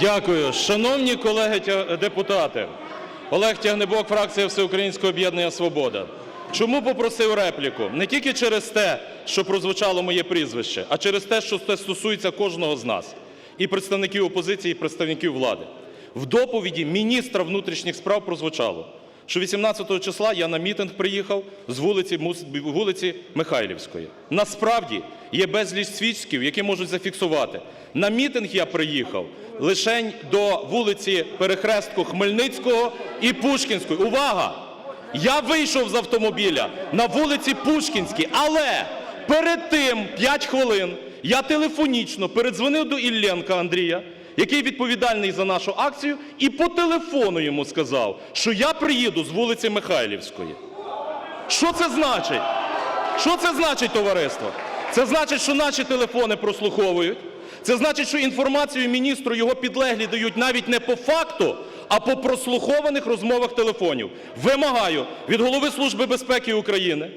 Дякую. Шановні колеги депутати, Олег Тягнебок, фракція Всеукраїнського об'єднання «Свобода». Чому попросив репліку? Не тільки через те, що прозвучало моє прізвище, а через те, що це стосується кожного з нас. І представників опозиції, і представників влади. В доповіді міністра внутрішніх справ прозвучало, що 18 числа я на мітинг приїхав з вулиці, вулиці Михайлівської. Насправді є безліч свідків, які можуть зафіксувати. На мітинг я приїхав лишень до вулиці Перехрестку Хмельницького і Пушкінської. Увага! Я вийшов з автомобіля на вулиці Пушкінській, але перед тим 5 хвилин я телефонічно передзвонив до Ілленка Андрія, який відповідальний за нашу акцію, і по телефону йому сказав, що я приїду з вулиці Михайлівської. Що це значить? Що це значить, товариство? Це значить, що наші телефони прослуховують. Це значить, що інформацію міністру його підлеглі дають навіть не по факту, а по прослухованих розмовах телефонів. Вимагаю від голови Служби безпеки України